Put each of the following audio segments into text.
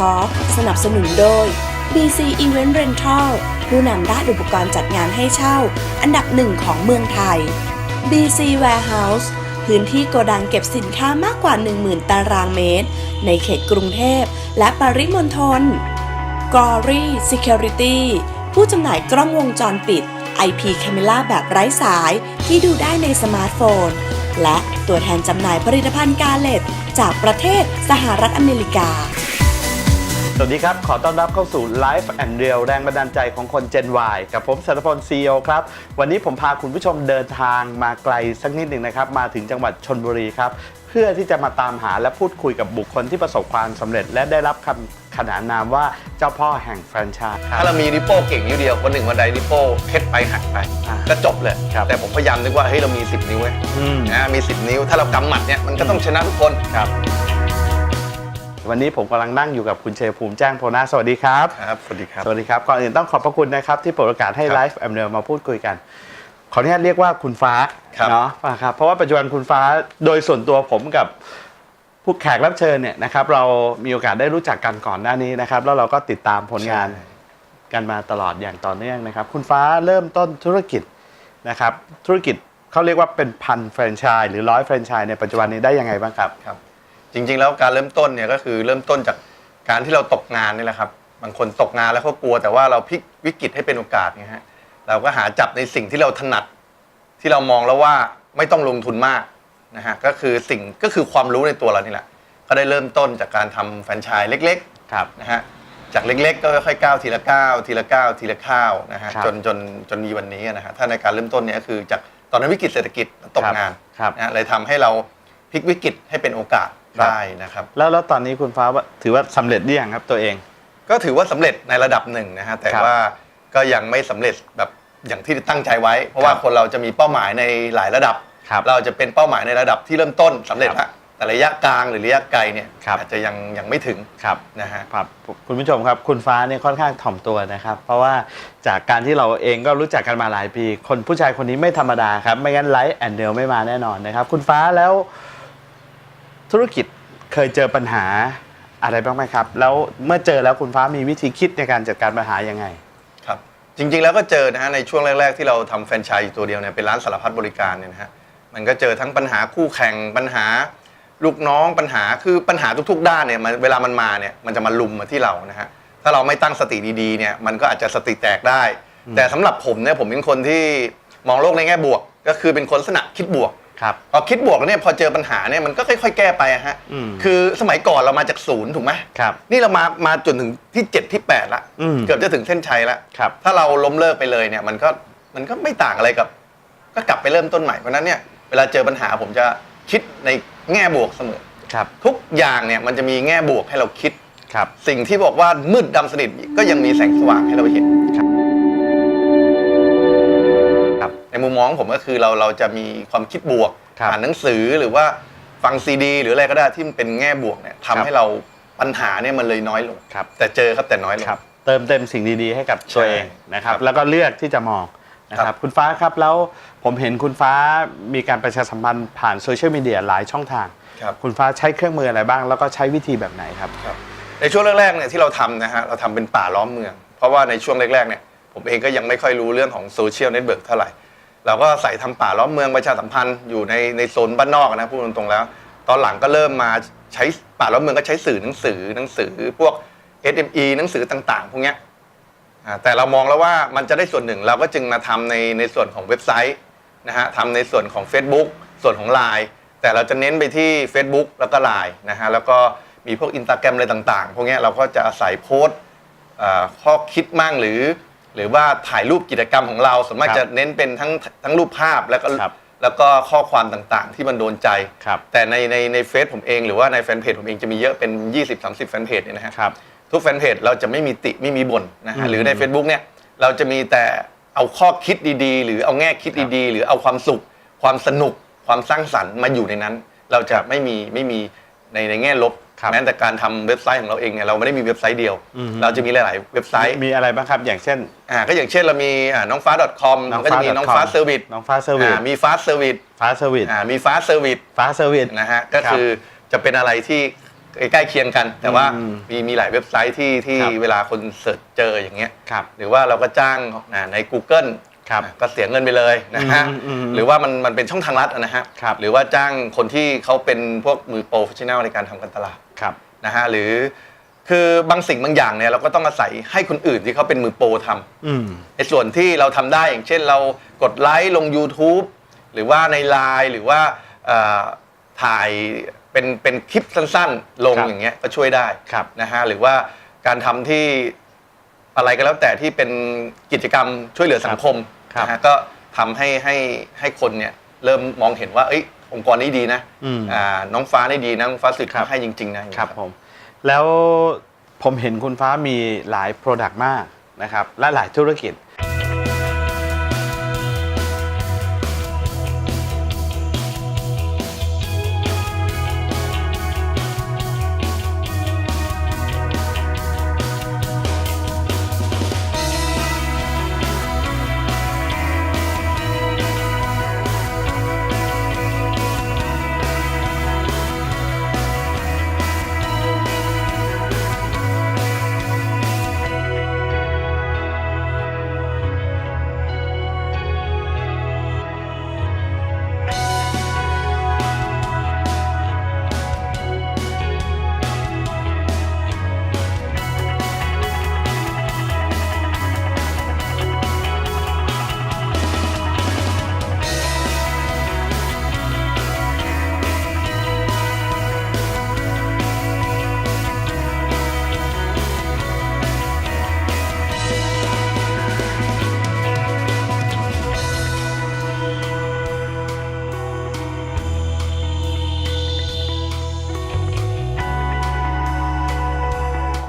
t a l k สนับสนุนโดย BC Event Rental ผู้นำด้านอุปกรณ์จัดงานให้เช่า อันดับหนึ่งของเมืองไทย BC Warehouse พื้นที่โกดังเก็บสินค้ามากกว่า 10,000 ตารางเมตร ในเขตกรุงเทพและปริมณฑล Glory Security ผู้จำหน่ายกล้องวงจรปิด IP Camera แบบไร้สายที่ดูได้ในสมาร์ทโฟน และตัวแทนจำหน่ายผลิตภัณฑ์กาเลตจากประเทศสหรัฐอเมริกา สวัสดีครับ ขอต้อนรับเข้าสู่ Life and Real แรงบันดาลใจของคน Gen Y กับผมสัตพล CEO ครับ วันนี้ผมพาคุณผู้ชมเดินทางมาไกลสักนิดหนึ่งนะครับ มาถึงจังหวัดชนบุรีครับ เพื่อที่จะมาตามหาและพูดคุยกับบุคคลที่ประสบความสำเร็จ และได้รับคำขนานนามว่าเจ้าพ่อแห่งแฟรนไชส์คถ้ารับเรามีนิวโป้เก่งนิ้วเดียวคนหนึ่งวันใดนิวโป้เคล็ดไปหักไป อ่าก็จบเลย ครับแต่ผมพยายามนึกว่าเฮ้ยเรามี 10 นิ้วเว้ยอืมนะมี 10 นิ้วถ้าเรากำหมัดเนี่ยมันก็ต้องชนะทุกคนครับ วันนี้ผมกำลังนั่งอยู่กับคุณเชยภูมิแจ้งโพนาสวัสดีครับ ครับ สวัสดีครับ สวัสดีครับก่อนอื่นต้องขอบพระคุณนะครับ ที่เปิดโอกาสให้ครับไลฟ์แอมเนลมาพูดคุยกัน ขออนุญาตเรียกว่าคุณฟ้าครับ เนาะครับเพราะว่าปัจจุบันคุณฟ้าโดยส่วนตัวผมกับผู้แขกรับเชิญเนี่ยนะครับเรามีโอกาสได้รู้จักกันก่อนหน้านี้นะครับแล้วเราก็ติดตามผลงานกันมาตลอดอย่างต่อเนื่องนะครับ คุณฟ้าเริ่มต้นธุรกิจนะครับ ธุรกิจเขาเรียกว่าเป็นพันแฟรนไชส์หรือร้อยแฟรนไชส์ในปัจจุบันนี้ได้ยังไงบ้างครับ ครับ จริง ๆ แล้วการเริ่มต้นเนี่ยก็คือเริ่มต้นจากการที่เราตกงานนี่แหละครับบางคนตกงานแล้วเขากลัว แต่ว่าเราพลิกวิกฤตให้เป็นโอกาสไงฮะเราก็หาจับในสิ่งที่เราถนัด ที่เรามองแล้วว่าไม่ต้องลงทุนมากนะฮะก็คือสิ่งก็คือความรู้ในตัวเรานี่แหละ ก็ได้เริ่มต้นจากการทำแฟรนไชส์เล็กๆครับ นะฮะจากเล็กๆ ก็ค่อยๆก้าวทีละก้าวทีละก้าวทีละข้าวนะฮะครับ จนจนจนมีวันนี้นะฮะถ้าในการเริ่มต้นเนี่ยก็คือจากตอนนั้นวิกฤตเศรษฐกิจตกงาน ครับ นะฮะเลยทำให้เราพลิกวิกฤตให้เป็นโอกาสครับ ได้นะครับ แล้วแล้วตอนนี้คุณฟ้าว่าถือว่าสำเร็จหรือยังครับตัวเอง ก็ถือว่าสำเร็จในระดับหนึ่งนะฮะแต่ครับว่าก็ยังไม่สำเร็จแบบอย่างที่ตั้งใจไว้ เพราะว่าครับคนเราจะมีเป้าหมายในหลายระดับ ครับเราจะเป็นเป้าหมายในระดับที่เริ่มต้นสำเร็จครัละบแต่ระยะกลางหรือระยะไกลเนี่ยครับ อาจจะยังยังไม่ถึงครับ นะฮะ ครับคุณผู้ชมครับคุณฟ้าเนี่ยค่อนข้างถ่อมตัวนะครับ เพราะว่าจากการที่เราเองก็รู้จักกันมาหลายปี คนผู้ชายคนนี้ไม่ธรรมดาครับ ไม่งั้นไลฟ์แอนเดลไม่มาแน่นอนนะครับ คุณฟ้าแล้ว ธุรกิจเคยเจอปัญหาอะไรบ้างไหมครับ แล้วเมื่อเจอแล้วคุณฟ้ามีวิธีคิดในการจัดการปัญหายังไง ครับ จริงๆแล้วก็เจอนะฮะในช่วงแรก ๆ ที่เราทำแฟรนไชส์อยู่ตัวเดียวเนี่ยเป็นร้านสารพัดบริการเนี่ยนะฮะมันก็เจอทั้งปัญหาคู่แข่งปัญหาลูกน้องปัญหาคือปัญหาทุกๆ ด้านเนี่ยมันเวลามันมาเนี่ยมันจะมาลุมมาที่เรานะฮะถ้าเราไม่ตั้งสติดีๆเนี่ยมันก็อาจจะสติแตกได้ แต่สำหรับผมเนี่ยผมเป็นคนที่มองโลกในแง่บวก ก็คือเป็นคนลักษณะคิดบวก ครับ พอคิดบวกแล้วเนี่ยพอเจอปัญหาเนี่ยมันก็ค่อย ๆ แก้ไปอะฮะอืมคือสมัยก่อนเรามาจากศูนย์ถูกไหมครับนี่เรามามาจนถึงที่7ที่8ละอืมเกือบจะถึงเส้นชัยละครับ ถ้าเราล้มเลิกไปเลยเนี่ยมันก็มันก็ไม่ต่างอะไรกับ ก็กลับไปเริ่มต้นใหม่เพราะฉะนั้นเนี่ยเวลาเจอปัญหาผมจะคิดในแง่บวกเสมอ ครับทุกอย่างเนี่ยมันจะมีแง่บวกให้เราคิด ครับ สิ่งที่บอกว่ามืดดำสนิทก็ยังมีแสงสว่างให้เราเห็น มุมมองของผมก็คือเราเราจะมีความคิดบวกครับ อ่านหนังสือหรือว่าฟังซีดี หรืออะไรก็ได้ที่มันเป็นแง่บวกเนี่ยครับทำให้เราปัญหาเนี่ยมันเลยน้อยลง ครับ แต่เจอครับแต่น้อยลง ครับเติมเต็มสิ่งดีๆให้กับตัวเองนะครับ ครับแล้วก็เลือกที่จะมองนะคครัรับบ คุณฟ้าครับแล้วผมเห็นคุณฟ้ามีการประชาสัมพันธ์ผ่านโซเชียลมีเดียหลายช่องทาง ครับ คุณฟ้าใช้เครื่องมืออะไรบ้าง แล้วก็ใช้วิธีแบบไหนครับครับในช่วงแรกๆเนี่ยที่เราทำนะฮะเราทำเป็นป่าล้อมเมือง เพราะว่าในช่วงแรกๆเนี่ยผมเองก็ยังไม่ค่อยรู้เรื่องของโซเชียลเน็ตเวิร์กเท่าไหร่ เราก็ใส่ทำป่าล้อมเมืองประชาสัมพันธ์อยู่ในในโซนบ้านนอกนะพูดตรงๆแล้ว ตอนหลังก็เริ่มมาใช้ป่าล้อมเมืองก็ใช้สื่อหนังสือหนังสือพวก SME หนังสือต่างๆ พวกเนี้ยแต่เรามองแล้วว่ามันจะได้ส่วนหนึ่งเราก็จึงมาทำในในส่วนของเว็บไซต์นะฮะทำในส่วนของ Facebook ส่วนของ Line แต่เราจะเน้นไปที่ Facebook แล้วก็ Line นะฮะแล้วก็มีพวกอินสตาแกรมอะไรต่างๆ พวกนี้เราก็จะอาศัยโพสต์ข้อคิดมั่งหรือ หรือว่าถ่ายรูปกิจกรรมของเราส่วนมากครับจะเน้นเป็นทั้งทั้งรูปภาพแล้วก็ครับแล้วก็ข้อความต่างๆ ที่มันโดนใจ ครับ แต่ในในในเฟซผมเองหรือว่าในแฟนเพจผมเองจะมีเยอะเป็น 20-30 แฟนเพจเนี่ยนะฮะ ครับ ทุกแฟนเพจเราจะไม่มีติไม่มีบ่นนะอืฮะมหรือใน Facebook เนี่ยเราจะมีแต่เอาข้อคิดดีๆ หรือเอาแง่คิดดีๆ หรือเอาความสุข ความสนุกความสร้างสรรค์มาอยู่ในนั้น เราจะไม่มีไม่มี ในในแง่ลบครับแม้แต่การทำเว็บไซต์ของเราเองเนี่ยเราไม่ได้มีเว็บไซต์เดียว อืมเราจะมีหลาย ๆ เว็บไซต์มีอะไรบ้างครับอย่างเช่น อ่าก็อย่างเช่นเรามีอ่าน้องฟ้า .com ก็จะมีน้องฟ้า .com เซอร์วิสน้องฟ้าเซอร์วิสมีฟ้าเซอร์วิสฟ้าเซอร์วิสอ่ามีฟ้าเซอร์วิส ฟ้าเซอร์วิส นะฮะก็คือจะเป็นอะไรที่ใกล้เคียงกัน แต่ว่าอืมมีมีหลายเว็บไซต์ที่ที่ครับ เวลาคนเสิร์ชเจออย่างเงี้ยครับ หรือว่าเราก็จ้างอ่าใน Google ครับอ่าก็เสียเงินไปเลยนะฮะอืมอืมอืมหรือว่ามันมันเป็นช่องทางลัดนะฮะครับ หรือว่าจ้างคนที่เขาเป็นพวกมือโปรเฟชชั่นแนลในการทำการตลาด ครับ นะฮะหรือคือบางสิ่งบางอย่างเนี่ยเราก็ต้องอาศัยให้คนอื่นที่เขาเป็นมือโปรทำอืม ในส่วนที่เราทำได้อย่างเช่นเรากดไลค์ลง YouTube หรือว่าใน Line หรือว่าเอ่อถ่ายเป็นเป็นคลิปสั้นๆ ลงครับ อย่างเงี้ยก็ช่วยได้ครับ นะฮะหรือว่าการทำที่อะไรก็แล้วแต่ที่เป็นกิจกรรมช่วยเหลือสังคม ครับนะฮะก็ทำให้ให้ให้คนเนี่ยเริ่มมองเห็นว่าเอ้ยองค์กรนี้ดีนะอืม อ่าน้องฟ้าได้ดีนะน้องฟ้าสุดครับ ให้จริงๆนะ ครับผม แล้วผมเห็นคุณฟ้ามีหลาย Product มากนะครับและหลายธุรกิจ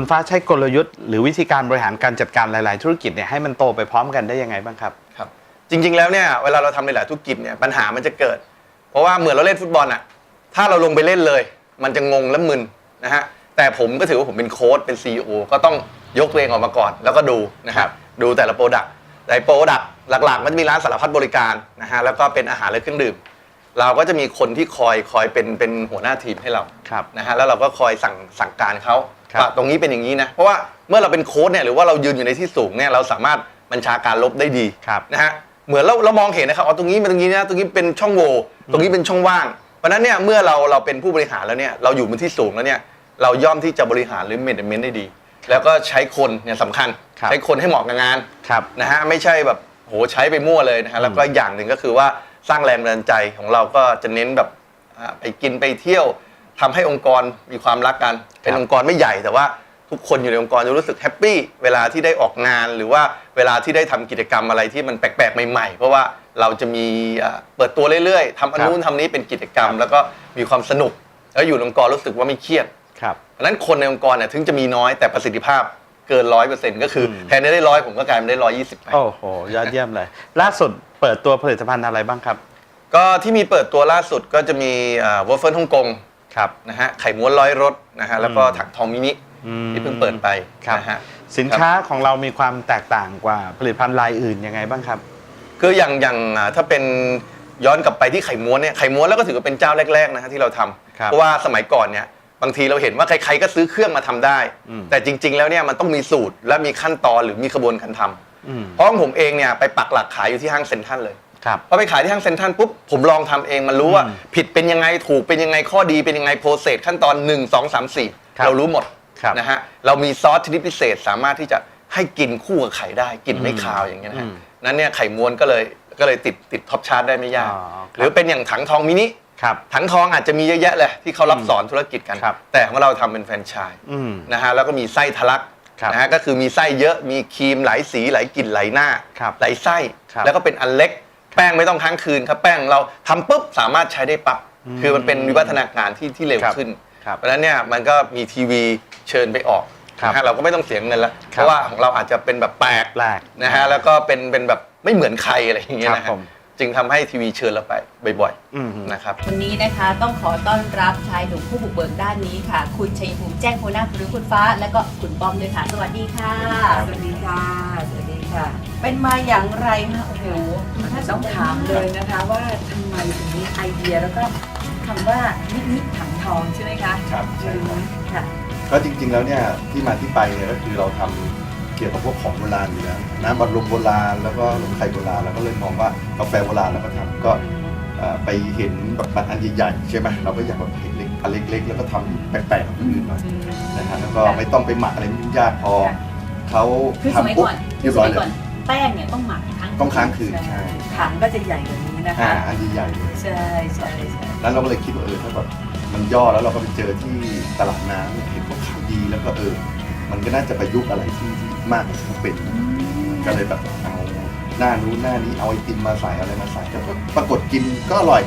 คุณฟ้าใช้กลยุทธ์หรือวิธีการบริหารการจัดการหลาย ๆ ธุรกิจเนี่ยให้มันโตไปพร้อมกันได้ยังไงบ้างครับ ครับจริง ๆ แล้วเนี่ยเวลาเราทำในหลายธุรกิจเนี่ยปัญหามันจะเกิด เพราะว่าเหมือนเราเล่นฟุตบอลอะถ้าเราลงไปเล่นเลย มันจะงงและมึนนะฮะแต่ผมก็ถือว่าผมเป็นโค้ชเป็น CEO ก็ต้องยกตัวเองออกมาก่อน แล้วก็ดูนะครับบดูแต่ละโปรดักต์แต่โปรดักต์หลัก ๆ มันจะมีร้านสารพัดบริการนะฮะแล้วก็เป็นอาหารและเครื่องดื่ม เราก็จะมีคนที่คอยคอยเป็นเป็นหัวหน้าทีมให้เราครับ นะฮะแล้วเราก็คอยสั่งสั่งการเขาครับว่าตรงนี้เป็นอย่างนี้นะเพราะว่าเมื่อเราเป็นโค้ชเนี่ยหรือว่าเรายืนอยู่ในที่สูงเนี่ยเราสามารถบัญชาการลบได้ดีครับนะฮะเหมือนเราเรามองเห็นนะครับอ๋อตรงนี้มันตรงนี้นะตรงนี้เป็นช่องโหว่ตรงนี้เป็นช่องว่างเพราะฉะนั้นเนี่ยเมื่อเราเราเป็นผู้บริหารแล้วเนี่ยเราอยู่บนที่สูงแล้วเนี่ยเราย่อมที่จะบริหารหรือเมนเมนได้ดี แล้วก็ใช้คนเนี่ยสำคัญ ครับ ใช้คนให้เหมาะกับงานครับ นะฮะไม่ใช่แบบโหใช้ไปมั่วเลยนะฮะแล้วก็อย่างหนึ่งก็คือว่า สร้างแรงบันดาลใจของเราก็จะเน้นแบบอ่าไปกินไปเที่ยวทำให้องค์กรมีความรักกัน เป็นองค์กรไม่ใหญ่แต่ว่าทุกคนอยู่ในองค์กรจะรู้สึกแฮปปี้เวลาที่ได้ออกงานหรือว่าเวลาที่ได้ทำกิจกรรมอะไรที่มันแปลกๆใหม่ๆ เพราะว่าเราจะมีอ่าเปิดตัวเรื่อยๆทำอันนู้นทำนี้เป็นกิจกรรม แล้วก็มีความสนุก แล้วอยู่ในองค์กรรู้สึกว่าไม่เครียด ครับเพราะฉะนั้นคนในองค์กรเนี่ยถึงจะมีน้อยแต่ประสิทธิภาพ เกินร้อยเปอร์เซ็นต์ก็คืออมแทนที่ได้ร้อยผมก็กลายเป็นได้ร้อยยี่สิบไป โอ้โห ยอดเยี่ยมเลย ล่าสุดเปิดตัวผลิตภัณฑ์อะไรบ้างครับ ก็ที่มีเปิดตัวล่าสุดก็จะมีวอฟเฟิลฮ่องกงครับ นะฮะไข่ม้วนร้อยรสนะฮะแล้วก็อืมถังทองมินิอืม ที่เพิ่งเปิดไปครับ นะฮะ สินค้าของเรามีความแตกต่างกว่าผลิตภัณฑ์รายอื่นยังไงบ้างครับ คืออย่างอย่างอ่าถ้าเป็นย้อนกลับไปที่ไข่ม้วนเนี่ยไข่ม้วนแล้วก็ถือว่าเป็นเจ้าแรกๆนะฮะที่เราทำครับเพราะว่าสมัยก่อนเนี่ย บางทีเราเห็นว่าใครๆก็ซื้อเครื่องมาทำได้ อืม แต่จริง ๆ แล้วเนี่ยมันต้องมีสูตรและมีขั้นตอนหรือมีกระบวนการทำอืมเพราะของผมเองเนี่ยไปปักหลักขายอยู่ที่ห้างเซ็นทรัลเลยครับ พอไปขายที่ห้างเซ็นทรัลปุ๊บผมลองทำเองมันรู้ว่า อืมผิดเป็นยังไงถูกเป็นยังไงข้อดีเป็นยังไงโปรเซสขั้นตอน 1 2 3 ครับ4 เรารู้หมดครับนะฮะเรามีซอสชนิดพิเศษสามารถที่จะให้กินคู่กับไข่ได้กินไม่อืมคาวอย่างเงี้ยนะฮะอืมนั้นเนี่ยไข่ม้วนก็เลยก็เลยติดติดท็อปชาร์ตได้ไม่ยากอ๋อครับ หรือเป็นอย่างถังทองมินิ ครับ ถังทองอาจจะมีเยอะแยะเลยที่เขารับสอนธุรกิจกัน ครับแต่ของเราทำเป็นแฟรนไชส์อืมนะฮะแล้วก็มีไส้ทะลักครับนะฮะก็คือมีไส้เยอะมีครีมหลายสีหลายกลิ่นหลายหน้าครับหลายไส้ ครับแล้วก็เป็นอันเล็ก แป้งไม่ต้องค้างคืนครับแป้งเราทำปุ๊บสามารถใช้ได้ปับอืมคือมันเป็นวิวัฒนาการที่ที่เร็วครับขึ้น ครับเพราะฉะนั้นเนี่ยมันก็มีทีวีเชิญไปออกครับนะฮะเราก็ไม่ต้องเสียเงินแล้วคเพรับราะว่าของเราอาจจะเป็นแบบแปลก แปลก นะฮะแล้วก็เป็นเป็นแบบไม่เหมือนใครอะไรอย่างเงี้ยครับนะฮะผม จึงทำให้ทีวีเชิญเราไปบ่อยอืม ๆนะครับ วันนี้นะคะต้องขอต้อนรับชายหนุ่มผู้บุกเบิกด้านนี้ค่ะ คุณชัยภูมิแจ้งโพนาหรือคุณฟ้า และก็คุณป้อมด้วยค่ะ สวัสดีค่ะ สวัสดีค่ะ สวัสดีค่ะ เป็นมาอย่างไรคะโอ้โหต้องถามเลยนะคะว่าทำไมถึงมีไอเดียแล้วก็คำว่านิมิตถังทองใช่ไหมคะครับใช่ครับ ค่ะ ก็จริงๆแล้วเนี่ยที่มาที่ไปเนี่ยก็คือเราทำ เกี่ยวกับพวกของโบราณอยู่แล้วน้ำบัดลมโบราณแล้วก็นมไข่โบราณแล้วก็เลยมองว่ากาแฟโบราณเราก็ทำก็เอ่อไปเห็นแบบอันใหญ่ๆใช่ไหมเราก็อยากแบบเห็นเล็กอันเล็ก ๆ แล้วก็ทำแปลกๆของคนอื่นหน่อยนะฮะแล้วก็ไม่ต้องไปหมักอะไรยุ่งยากพอค่ะเขาคือสมัยทำปุ๊บก่อนคืเรีอยบสร้อยมัยเลก่อนยแป้งเนี่ยต้องหมักครั้งต้องค้างคืนใช่ถังก็จะใหญ่กว่านี้นะอ่าคะอันใหญ่ๆเลยใช่ใช่ใช่แล้วเราก็เลยคิดว่าเออถ้าแบบมันย่อแล้วเราก็ไปเจอที่ตลาดน้ำเนี่ยเห็นว่าขายดีแล้วก็เออมันก็น่าจะประยุกต์อะไรที่ที่ มากกว่าที่มันเป็นก็เลยแบบเอาหน้านู้นหน้านี้เอาไอติมมาใส่อะไรมาใส่แล้วก็ปรากฏกินก็อร่อย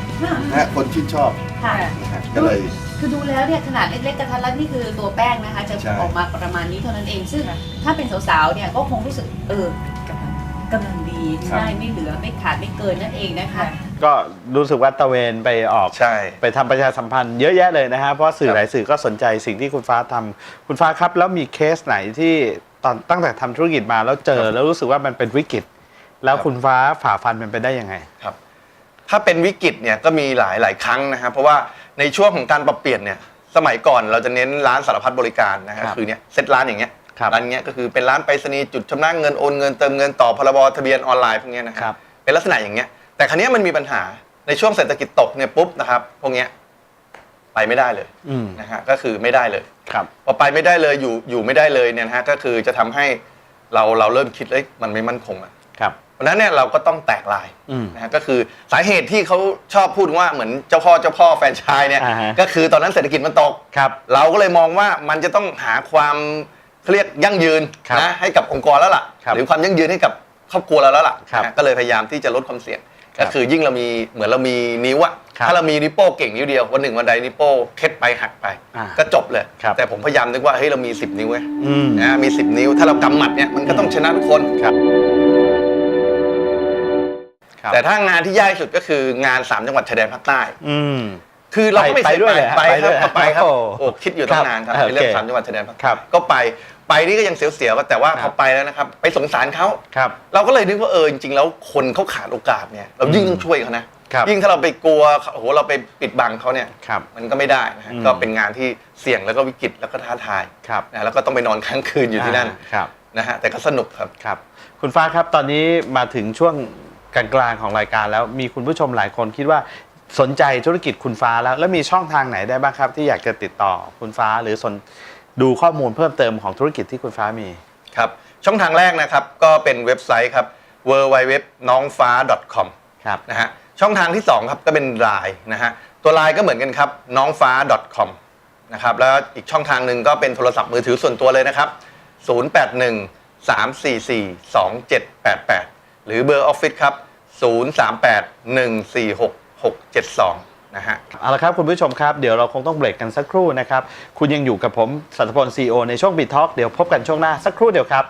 นะฮะคนชื่นชอบค่ะ นะฮะก็เลย คือดูแล้วเนี่ยขนาดเล็กๆกระทัดรัดนี่คือตัวแป้งนะคะ จะใช่ ออกมาประมาณนี้เท่านั้นเองซึ่งถ้าเป็นสาวๆเนี่ยก็คงรู้สึกเออกำลังกำลังดีใช่ไม่เหลือไม่ขาดไม่เกินนั่นเองนะคะ ค่ะ ก็รู้สึกว่าตะเวนไปออก ใช่ ไปทำประชาสัมพันธ์เยอะแยะเลยนะฮะเพราะสื่คอรับ หลายสื่อก็สนใจสิ่งที่คุณฟ้าทำคุณฟ้าครับ แล้วมีเคสไหนที่ ตอนตั้งแต่ทำธุรกิจมาแล้วเจอแล้วรู้สึกว่ามันเป็นวิกฤต แล้วคุณฟ้าฝ่าฟันมันไปได้ยังไงครับ ถ้าเป็นวิกฤตเนี่ยก็มีหลายหลายครั้งนะครับเพราะว่าในช่วงของการปรับเปลี่ยนเนี่ยสมัยก่อนเราจะเน้นร้านสารพัดบริการนะฮะครับคือเนี่ยเซตร้านอย่างเงี้ยครับร้านเงี้ยก็คือเป็นร้านไปรษณีย์จุดชำระเงินโอนเงินเติมเงินต่อพรบทะเบียนออนไลน์พวกเนี้ยนะคครัรับเป็นลักษณะอย่างเงี้ยแต่ครั้นี้ยมันมีปัญหาในช่วงเศรษฐกิจตกเนี่ยปุ๊บนะครับพวกเนี้ย ไปไม่ได้เลยอืมนะฮะก็คือไม่ได้เลยครับ พอไปไม่ได้เลยอยู่อยู่ไม่ได้เลยเนี่ยนะฮะก็คือจะทำให้เราเราเริ่มคิดเอ้ยมันไม่มั่นคงอะ ครับ เพราะฉะนั้นเนี่ยเราก็ต้องแตกลายอืมนะฮะก็คือสาเหตุที่เขาชอบพูดว่าเหมือนเจ้าพ่อเจ้าพ่อแฟรนไชายเนี่ยอ่าฮะ ก็คือตอนนั้นเศรษฐกิจมันตก ครับ เราก็เลยมองว่ามันจะต้องหาความเขาเรียกยั่งยืนครับนะให้กับองค์กรแล้วล่ะ ครับหรือความยั่งยืนให้กับครอบครัวเราแล้วล่ะครับนะฮะก็เลยพยายามที่จะลดความเสี่ยง ครับก็คือยิ่งเรามีเหมือนเรามีนิ้วอะ ครับถ้าเรามีนิ้วโป้งเก่งนิ้วเดียววันหนึ่งวันใดนิ้วโป้งเคล็ดไปหักไป อ่าก็จบเลย ครับ แต่ผมพยายามนึกว่าเฮ้ยเรามี 10 นิ้วไงอืม นะมี 10 นิ้ว ถ้าเรากำหมัดเนี่ยมันก็ต้องชนะทุกคนครับ ครับ แต่ถ้างานที่ยากที่สุดก็คืองาน 3 จังหวัดชายแดนภาคใต้ อืม คือเราก็ไม่ไปเคยด้วยเหรอฮะไปไปคด้รัวยบไปครับโอ้โอ้คิดอยู่ตั้งนานครับครับในเรื่องโอเคสามจังหวัดชายแดนภาคครัใต้บก็ไปไปนี่ก็ยังเสียวๆแต่ว่าคพรัอบ ไปแล้วนะครับ ไปสงสารเขา ครับ เราก็เลยนึกว่าเออจริงๆแล้วคนเขาขาดโอกาสเนี่ยเรายิ่งต้องช่วยเขานะ ครับยิ่งถ้าเราไปกลัวโอ้โหเราไปปิดบังเขาเนี่ยครับมันก็ไม่ได้นะฮะอืม ก็เป็นงานที่เสี่ยงแล้วก็วิกฤตแล้วก็ท้าทายครับนะแล้วก็ต้องไปนอนค้างคืนอยู่ที่นั่นาครับ นะฮะแต่ก็สนุกครับ ครับ คุณฟ้าครับตอนนี้มาถึงช่วงกลางๆของรายการแล้วมีคุณผู้ชมหลายคนคิดว่าสนใจธุรกิจคุณฟ้าแล้ว แล้วมีช่องทางไหนได้บ้างครับ ที่อยากจะติดต่อคุณฟ้าหรือสนดูข้อมูลเพิ่มเติมของธุรกิจที่คุณฟ้ามี ครับช่องทางแรกนะครับก็เป็นเว็บไซต์ครับ w w w น้องฟ้า .com ครับ นะฮะ ช่องทางที่ 2 ครับก็เป็นไลน์นะฮะตัวไลน์ก็เหมือนกันครับน้องฟ้า .com นะครับแล้วอีกช่องทางหนึ่งก็เป็นโทรศัพท์มือถือส่วนตัวเลยนะครับ 081 344 2788 หรือเบอร์ออฟฟิศครับ 038 146 672 นะฮะเอาละครับคุณผู้ชมครับ เดี๋ยวเราคงต้องเบรกกันสักครู่นะครับ คุณยังอยู่กับผมสัตพลซีโอในช่วงบิทท็อกเดี๋ยวพบกันช่วงหน้าสักครู่เดียวครับ